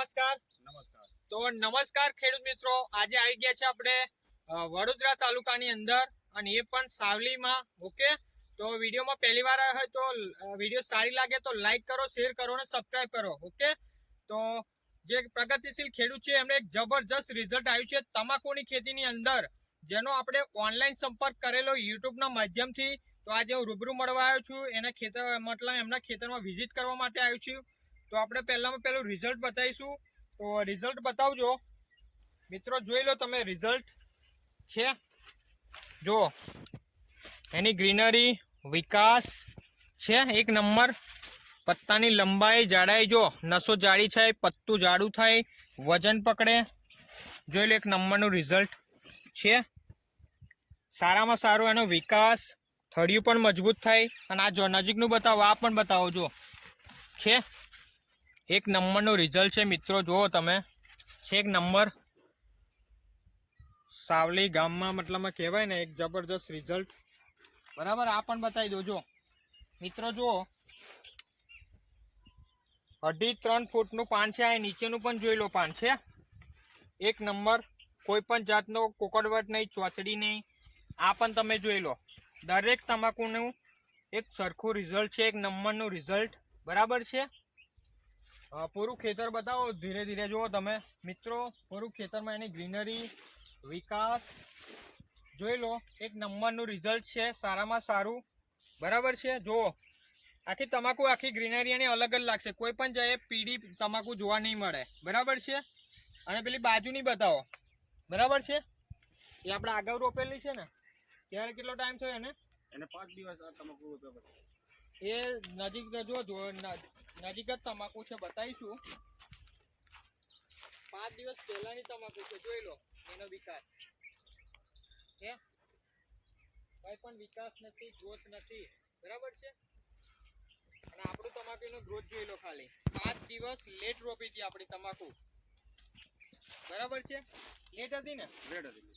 નમસ્કાર. નમસ્કાર. તો નમસ્કાર ખેડૂત મિત્રો આજે આવી ગયા છે આપણે વડોદરા તાલુકાની અંદર અને એ પણ સાવલીમાં ઓકે? તો વિડીયોમાં પહેલી વાર આવ્યો હોય તો વીડિયો સારી લાગે તો લાઈક કરો શેર કરો અને સબસ્ક્રાઈબ કરો ઓકે? તો જે પ્રગતિશીલ ખેડૂત છે એમને એક જબરજસ્ત રિઝલ્ટ આવ્યું છે તમાકુની ખેતીની અંદર જેનો આપણે ઓનલાઈન સંપર્ક કરેલો યુટ્યુબના માધ્યમથી. તો આજે હું રૂબરૂ મળવા આવ્યો છું એના ખેતર મતલબ એમના ખેતરમાં વિઝિટ કરવા માટે આવ્યો છું. તો આપણે પહેલામાં પહેલું રિઝલ્ટ બતાવીશું. તો રિઝલ્ટ બતાવજો. મિત્રો, જોઈ લો તમે રિઝલ્ટ છે? જુઓ. એની ગ્રીનરી વિકાસ. છે? એક નંબર. પત્તાની લંબાઈ જાડાઈ જો. નસો જાડી થાય, પત્તું જાડું થાય, વજન પકડે. જોઈ લો એક નંબરનું રિઝલ્ટ છે. સારામાં સારો એનો વિકાસ. થડિયું પણ મજબૂત થાય. અને આ જો નજીકનું બતાવો, આ પણ બતાવો જો છે? એક નંબરનું રિઝલ્ટ છે મિત્રો, જુઓ તમે. છે એક નંબર. સાવલી ગામમાં મતલબમાં કહેવાય ને, એક જબરજસ્ત રિઝલ્ટ બરાબર, આ પણ બતાવી દો જો મિત્રો, જુઓ. અઢી ત્રણ ફૂટનું પાન છે, આ નીચેનું પણ જોઈ લો પાન છે. એક નંબર, કોઈ પણ જાતનો કોકડવટ નહીં ચોચડી નહીં. આ પણ તમે જોઈ લો. દરેક તમાકુનું એક સરખું રિઝલ્ટ છે, એક નંબરનું રિઝલ્ટ બરાબર છે? પૂરું ખેતર બતાવો. ધીરે ધીરે જુઓ તમે. મિત્રો, પૂરું ખેતરમાં એની ગ્રીનરી, વિકાસ. જોઈ લો, એક નંબરનું રિઝલ્ટ છે. સારામાં સારું. બરાબર છે? જુઓ. આખી તમાકુ, આખી ગ્રીનરી એની અલગ જ લાગશે. કોઈ પણ જગ્યાએ પીળી તમાકુ જોવા નહીં મળે. બરાબર છે? અને પેલી બાજુની બતાવો. બરાબર છે? એ આપણે આગળ રોપેલી છે ને? ત્યારે કેટલો ટાઈમ થયો એને? એને પાંચ દિવસ આ તમાકુ રોપ્યા એ નજીક જો નજીક જ તમાકુ છે બતાવીશું. પાંચ દિવસ પહેલાની તમાકુ છે જોઈ લો એનો વિકાસ. કે કઈ પણ વિકાસ નથી ગ્રોથ નથી. બરાબર છે? અને આપણું તમાકુનો ગ્રોથ જોઈ લો ખાલી. પાંચ દિવસ લેટ રોપી હતી આપણી તમાકુ. બરાબર છે? લેટ હતી ને? લેટ હતી.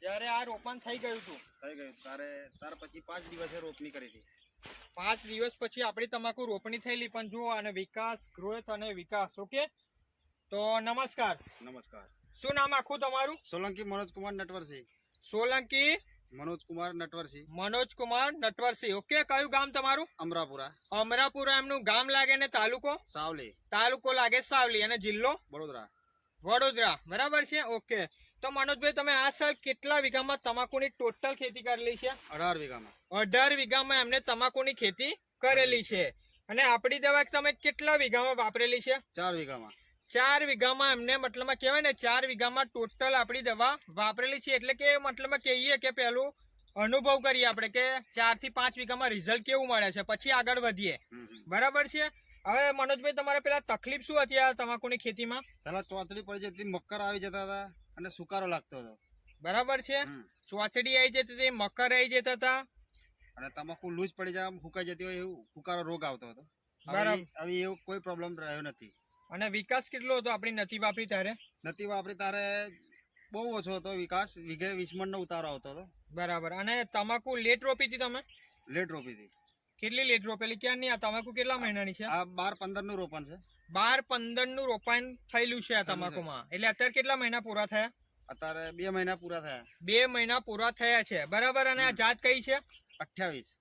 જ્યારે આ રોપણ થઈ ગયું હતું. થઈ ગયું. તારે ત્યાર પછી પાંચ દિવસે રોપણી કરી હતી. પાંચ દિવસ પછી આપણી તમાકુ રોપણી થયેલી પણ જુઓ અને વિકાસ ગ્રોથ અને વિકાસ ઓકે તો નમસ્કાર. નમસ્કાર. શું નામ આખું તમારું? સોલંકી મનોજકુમાર નટવરસિંહ. સોલંકી? મનોજકુમાર નટવરસિંહ. મનોજકુમાર નટવરસિંહ ઓકે કયું ગામ તમારું? અમરાપુરા. અમરાપુરા એમનું ગામ લાગે ને તાલુકો? સાવલી. તાલુકો લાગે સાવલી. અને જિલ્લો? વડોદરા. વડોદરા. બરાબર છે? ઓકે તો મનોજભાઈ તમે આ સાલ કેટલા વીઘામાં તમાકુની ટોટલ ખેતી કરેલી છે? અઢાર વીઘામાં. અઢાર વીઘામાં એમને તમાકુની ખેતી કરેલી છે. અને આપણી દવા તમે કેટલા વીઘામાં વાપરેલી છે? ચાર વીઘામાં. ચાર વીઘામાં એમને મતલબમાં કહેવાય ને ચાર વીઘામાં ટોટલ આપણી દવા વાપરેલી છે. એટલે કે મતલબમાં કહીએ કે પેલું અનુભવ કરીએ આપણે કે ચારથી પાંચ વીઘામાં રિઝલ્ટ કેવું મળે છે. પછી આગળ વધીએ. બરાબર છે? હવે મનોજભાઈ તમારે પેલા તકલીફ શું હતી આ તમાકુની ખેતીમાં? પેલા ચોતરી પડી જતી મક્કર આવી જતા હતા. અને સુકારો લાગતો હતો. બરાબર છે? ચોચડી આવી જતી હતી મકર આવી જતા હતા. અને તમાકુ લૂજ પડી જાય ફૂંકાઈ જતી હોય એવું ફૂકારો રોગ આવતો હતો. બરાબર. હવે હવે કોઈ પ્રોબ્લેમ રહ્યો નથી. અને વિકાસ કેટલો હતો? આપણી નથી વાપરી ત્યારે નથી વાપરી તારે બહુ ઓછો હતો વિકાસ. વીઘે વીસ મણનો ઉતારો આવતો હતો. બરાબર. અને તમાકુ લેટ રોપી હતી તમે? લેટ રોપી હતી. કેટલી લેટ રોપેલી? ક્યાં નહીં આ તમાકુ કેટલા મહિનાની છે? આ બાર પંદરનું રોપણ છે. બાર પંદરનું રોપાણ થયેલું છે આ તમાકુમાં. એટલે અત્યારે કેટલા મહિના પૂરા થયા? અત્યારે બે મહિના પૂરા થયા. બે મહિના પૂરા થયા છે. બરાબર? અને આ જાત કઈ છે? અઠ્યાવીસ.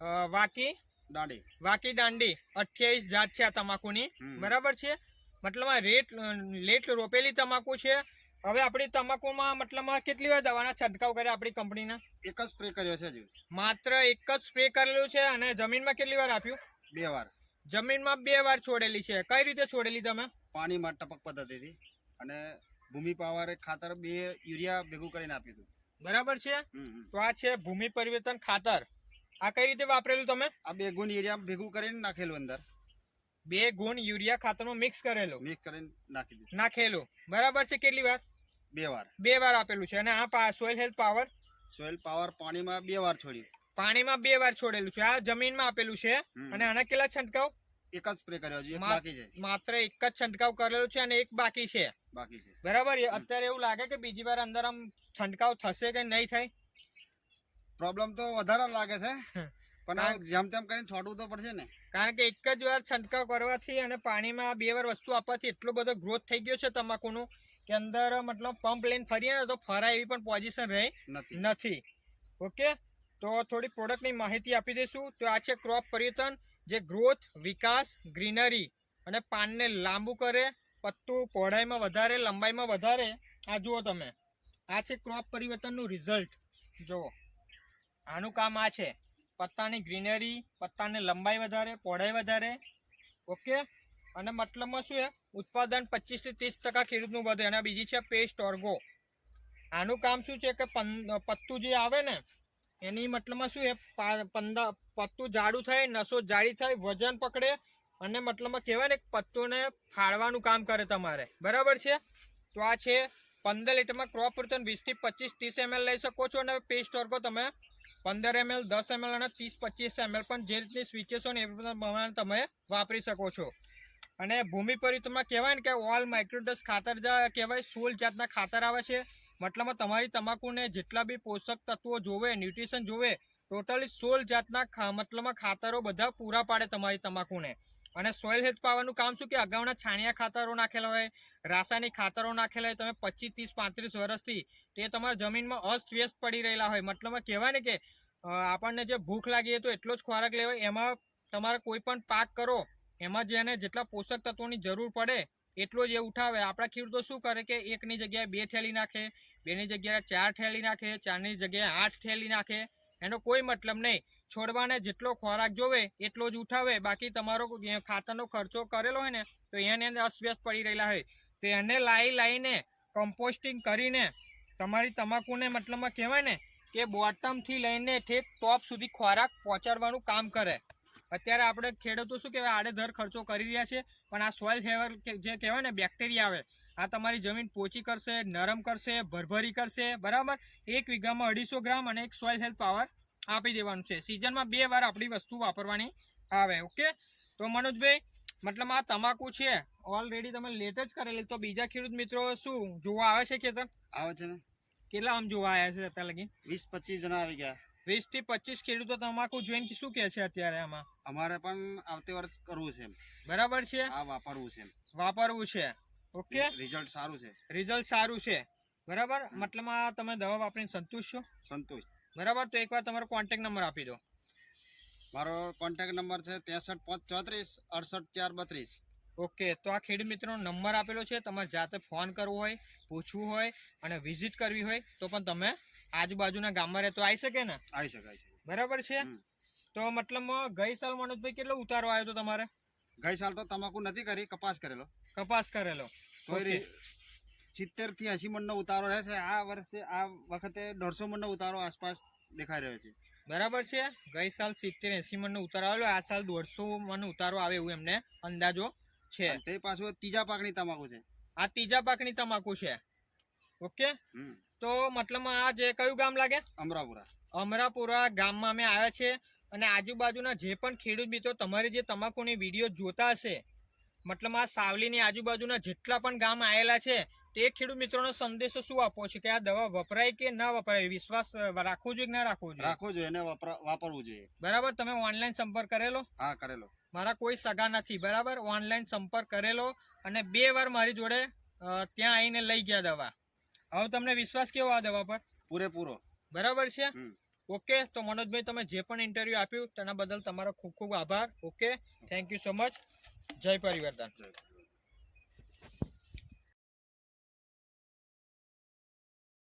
અ, વાકી? દાંડી. વાકી દાંડી. અઠ્યાવીસ જાત છે આ તમાકુની. બરાબર છે? મતલબ આ રેટ લેટ રોપેલી તમાકુ છે. હવે આપણી તમાકુમાં મતલબમાં કેટલી વાર દવાના છંટકાવ કર્યા આપણી કંપનીના? એક જ સ્પ્રે કર્યો છે હજુ. માત્ર એક જ સ્પ્રે કરેલું છે અને જમીનમાં કેટલી વાર આપ્યું? બે વાર. જમીનમાં બે વાર છોડેલી છે. કઈ રીતે છોડેલી તમે? પાણીમાં ટપક પદ્ધતિથી. અને ભૂમિ પાવરે ખાતર બે યુરિયા ભેગું કરીને આપ્યું હતું. બરાબર છે. તો આ છે ભૂમિ પરિવર્તન ખાતર. આ કઈ રીતે વાપરેલું તમે? આ બે ગુણ યુરિયા ભેગું કરીને નાખેલું અંદર. બે ગુણ યુરિયા ખાતરમાં મિક્સ કરેલું. મિક્સ કરીને નાખી દીધું. નાખેલું. બરાબર છે? કેટલી વાર? બે વાર. બે વાર આપેલું છે. અને આ soil health power soil power પાણીમાં બે વાર છોડ્યું. પાણીમાં બે વાર છોડેલું છે. આ જમીનમાં આપેલું છે. અને આના કેટલા છંટકાવ? એક જ સ્પ્રે કર્યો છે બાકી છે. માત્ર એક જ છંટકાવ કરેલું છે અને એક બાકી છે. બાકી છે. બરાબર? અત્યારે એવું લાગે કે બીજી વાર અંદર આમ છંટકાવ થશે કે નહીં થાય? પ્રોબ્લેમ તો વધારે લાગે છે. પણ આ જેમ તેમ કરીને છોડવું તો પડશે ને. કારણ કે એક જ વાર છંટકાવ કરવાથી અને પાણીમાં બે વાર વસ્તુ આપવાથી એટલો બધો ગ્રોથ થઈ ગયો છે તમાકુનો. કે અંદર મતલબ પંપ લઈને ફરીએ ને તો ફરાય એવી પણ પોઝિશન રહી નથી. નથી. ઓકે? તો થોડી પ્રોડક્ટની માહિતી આપી દઈશું. તો આ છે ક્રોપ પરિવર્તન જે ગ્રોથ વિકાસ ગ્રીનરી અને પાનને લાંબુ કરે પત્તું પહોળાઈમાં વધારે લંબાઈમાં વધારે. આ જુઓ તમે. આ છે ક્રોપ પરિવર્તનનું રિઝલ્ટ જુઓ. આનું કામ આ છે. પત્તાની ગ્રીનરી પત્તાની લંબાઈ વધારે પહોળાઈ વધારે. ઓકે? અને મતલબમાં શું છે? ઉત્પાદન પચીસથી ત્રીસ ટકા ખેડૂતનું વધે અને બીજી છે પેસ્ટ ઓર્ગો. આનું કામ શું છે કે પત્તું જે આવે ને, એની મતલબમાં શું છે? પત્તું જાડું થાય, નસો જાડી થાય, વજન પકડે અને મતલબમાં કહેવાય ને પત્તુને ફાળવાનું કામ કરે તમારે. બરાબર છે? તો આ છે પંદર લીટરમાં ક્રોપ પરિવર્તન વીસથી પચીસ ત્રીસ એમએલ લઈ શકો છો અને પેસ્ટ ઓર્ગો તમે પંદર એમએલ, દસ એમએલ અને ત્રીસ પચીસ એમએલ પણ જે રીતની સ્વિચેસ હોય ને એ પ્રમાણે તમે વાપરી શકો છો. અને ભૂમિ પરિતમાં કહેવાય ને કે ઓલ માઇક્રોડસ ખાતર કહેવાય સોળ જાતના ખાતર આવે છે. મતલબમાં તમારી તમાકુને જેટલા બી પોષક તત્વો જોવે ન્યુટ્રિશન જોવે ટોટલી સોળ જાતના મતલબમાં ખાતરો બધા પૂરા પાડે તમારી તમાકુને. અને સોઇલ હેલ્થ પાવાનું કામ શું કે અગાઉના છાણિયા ખાતરો નાખેલા હોય, રાસાયણિક ખાતરો નાખેલા હોય, તમે પચીસ ત્રીસ પાંત્રીસ વર્ષથી તે તમારા જમીનમાં અસ્તવ્યસ્ત પડી રહેલા હોય. મતલબમાં કહેવાય ને કે આપણને જે ભૂખ લાગી તો એટલો જ ખોરાક લેવાય. એમાં તમારે કોઈ પણ પાક કરો એમાં જેને જેટલા પોષક તત્વોની જરૂર પડે, એટલો જ એ ઉઠાવે. આપણા ખેડૂતો શું કરે કે એકની જગ્યાએ બે થેલી નાખે, બેની જગ્યાએ ચાર થેલી નાખે, ચારની જગ્યાએ આઠ થેલી નાખે. એનો કોઈ મતલબ નહીં. છોડવાને જેટલો ખોરાક જોવે, એટલો જ ઉઠાવે. બાકી તમારો ખાતરનો ખર્ચો કરેલો હોય ને, તો એને અસ્વ્યસ્ત પડી રહેલા હોય. તો એને લાવી લાવીને કમ્પોસ્ટિંગ કરીને તમારી તમાકુને મતલબમાં કહેવાય ને કે બોટમથી લઈને ઠેક ટોપ સુધી ખોરાક પહોંચાડવાનું કામ કરે. અત્યારે આપણે ખેડૂતો શું કહેવાય આડેધર ખર્ચો કરી રહ્યા છે પણ આ સોઇલ હેવર જે કહેવાય ને બેક્ટેરિયા આવે આ તમારી જમીન પોચી કરશે નરમ કરશે ભરભરી કરશે બરાબર? એક વીઘામાં અઢીસો ગ્રામ અને એક સોઇલ હેલ્થ પાવર આપી દેવાનું છે. સિઝનમાં બે વાર આપણી વસ્તુ વાપરવાની આવે ઓકે? તો મનોજભાઈ મતલબ આ તમાકુ છે ઓલરેડી તમે લેટ જ કરેલી. તો બીજા ખેડૂત મિત્રો શું જોવા આવે છે ખેતર? આવે છે ને. કેટલા આમ જોવા આવ્યા છે અત્યારે લગી? વીસ પચીસ જણા આવી ગયા. વીસથી પચીસ ખેડૂતો તમાકુ જોઈને શું કહે છે અત્યારે આમાં? અમારે પણ આવતી વર્ષ કરવું છે. બરાબર છે? આ વાપરવું છે. વાપરવું છે. ઓકે? રિઝલ્ટ સારું છે. રિઝલ્ટ સારું છે. બરાબર? મતલબ આ તમે દવા વાપરીને સંતુષ્ટ છો? સંતુષ્ટ. બરાબર? તો એકવાર તમારો કોન્ટેક્ટ નંબર આપી દો. મારો કોન્ટેક્ટ નંબર છે ત્રેસઠ પાંચ ચોત્રીસ અડસઠ ચાર બત્રીસ. ઓકે. તો આ ખેડૂત મિત્રનો નંબર આપેલો છે. તમારે જાતે ફોન કરવો હોય પૂછવું હોય અને વિઝિટ કરવી હોય તો પણ તમે આજુબાજુના ગામમાં રહેતો આવી શકે ને? આવી શકે આવી શકે. બરાબર છે? તો મતલબમાં ગઈ સાલ મનોજભાઈ કેટલો ઉતારો આવ્યો હતો તમારે? ગઈ સાલ તો તમાકુ નથી કરી કપાસ કરેલો. કપાસ કરેલો. તો. સિત્તેરથી એસી મણનો ઉતારો રહેશે. આ વર્ષે આ વખતે દોઢસો મણનો ઉતારો આસપાસ દેખાઈ રહ્યો છે. બરાબર છે? ગઈ સાલ સિત્તેર એસી મણનો ઉતારો આવેલો. આ સાલ દોઢસો મણ ઉતારો આવે એવું એમને અંદાજો છે. તે પાછું ત્રીજા પાકની તમાકુ છે. આ ત્રીજા પાકની તમાકુ છે. ઓકે. તો મતલબ આ જે કયું ગામ લાગે? અમરાપુરા. અમરાપુરા ગામમાં અમે આવ્યા છે અને આજુબાજુના જે પણ ખેડૂત મિત્રો તમારી જે તમાકુની વીડિયો જોતા હશે મતલબ આ સાવલીની આજુબાજુના જેટલા પણ ગામ આવેલા છે તે ખેડૂત મિત્રોનો સંદેશો શું આપવો છે? કે આ દવા વપરાય કે ના વપરાય? વિશ્વાસ રાખવું જોઈએ કે ના રાખવો જોઈએ? રાખવો જોઈએ અને વાપરવું જોઈએ. બરાબર? તમે ઓનલાઈન સંપર્ક કરેલો? હા કરેલો. મારા કોઈ સગા નથી બરાબર? ઓનલાઈન સંપર્ક કરેલો અને બે વાર મારી જોડે ત્યાં આવીને લઈ ગયા દવા. હવે તમને વિશ્વાસ કેવો આ દવા પર? પૂરેપૂરો. બરાબર છે? ઓકે તો મનોજભાઈ તમે જે પણ ઇન્ટરવ્યુ આપ્યું તેના બદલ તમારો ખૂબ ખૂબ આભાર. Okay thank you so much જય પરિવર્તન. જય.